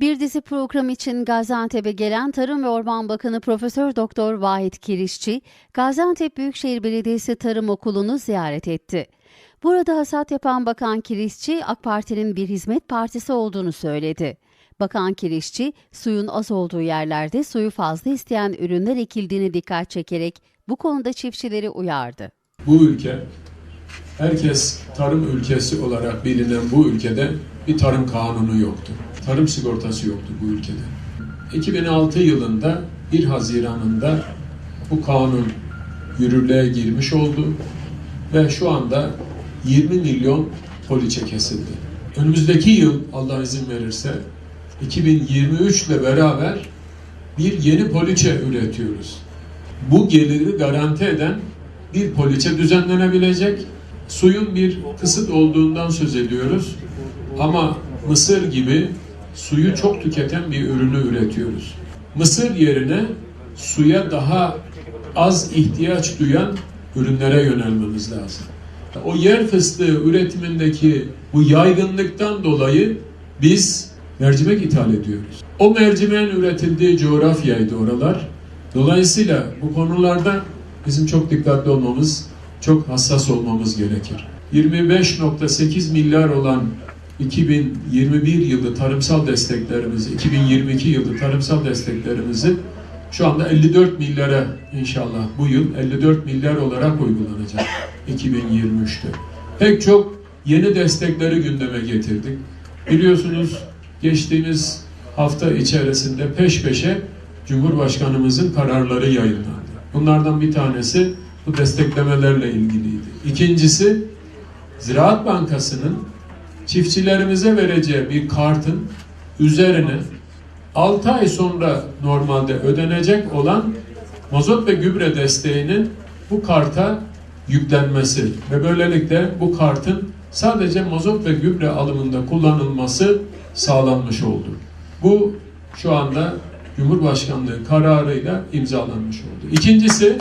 Bir dizi program için Gaziantep'e gelen Tarım ve Orman Bakanı Profesör Doktor Vahit Kirişçi, Gaziantep Büyükşehir Belediyesi Tarım Okulu'nu ziyaret etti. Burada hasat yapan Bakan Kirişçi, AK Parti'nin bir hizmet partisi olduğunu söyledi. Bakan Kirişçi, suyun az olduğu yerlerde suyu fazla isteyen ürünler ekildiğini dikkat çekerek bu konuda çiftçileri uyardı. Bu ülke herkes tarım ülkesi olarak bilinen bu ülkede bir tarım kanunu yoktu. Tarım sigortası yoktu bu ülkede. 2006 yılında 1 Haziran'ında bu kanun yürürlüğe girmiş oldu ve şu anda 20 milyon poliçe kesildi. Önümüzdeki yıl Allah izin verirse 2023 ile beraber bir yeni poliçe üretiyoruz. Bu geliri garanti eden bir poliçe düzenlenebilecek. Suyun bir kısıt olduğundan söz ediyoruz. Ama mısır gibi suyu çok tüketen bir ürünü üretiyoruz. Mısır yerine suya daha az ihtiyaç duyan ürünlere yönelmemiz lazım. O yer fıstığı üretimindeki bu yaygınlıktan dolayı biz mercimek ithal ediyoruz. O mercimeğin üretildiği coğrafyaydı oralar. Dolayısıyla bu konularda bizim çok dikkatli olmamız, çok hassas olmamız gerekir. 25.8 milyar olan 2021 yılı tarımsal desteklerimizi, 2022 yılı tarımsal desteklerimizi şu anda 54 milyara inşallah bu yıl 54 milyar olarak uygulanacak 2023'te. Pek çok yeni destekleri gündeme getirdik. Biliyorsunuz geçtiğimiz hafta içerisinde peş peşe Cumhurbaşkanımızın kararları yayınlandı. Bunlardan bir tanesi bu desteklemelerle ilgiliydi. İkincisi Ziraat Bankası'nın çiftçilerimize vereceği bir kartın üzerine 6 ay sonra normalde ödenecek olan mazot ve gübre desteğinin bu karta yüklenmesi ve böylelikle bu kartın sadece mazot ve gübre alımında kullanılması sağlanmış oldu. Bu şu anda Cumhurbaşkanlığı kararıyla imzalanmış oldu. İkincisi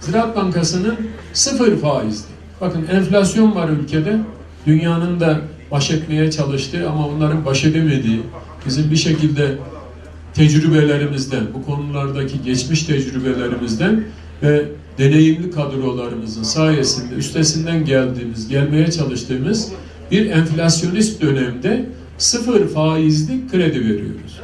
Ziraat Bankası'nın sıfır faizli. Bakın enflasyon var ülkede. Dünyanın da baş etmeye çalıştığı ama onların baş edemediği bizim bir şekilde tecrübelerimizden, bu konulardaki geçmiş tecrübelerimizden ve deneyimli kadrolarımızın sayesinde üstesinden geldiğimiz, gelmeye çalıştığımız bir enflasyonist dönemde sıfır faizli kredi veriyoruz.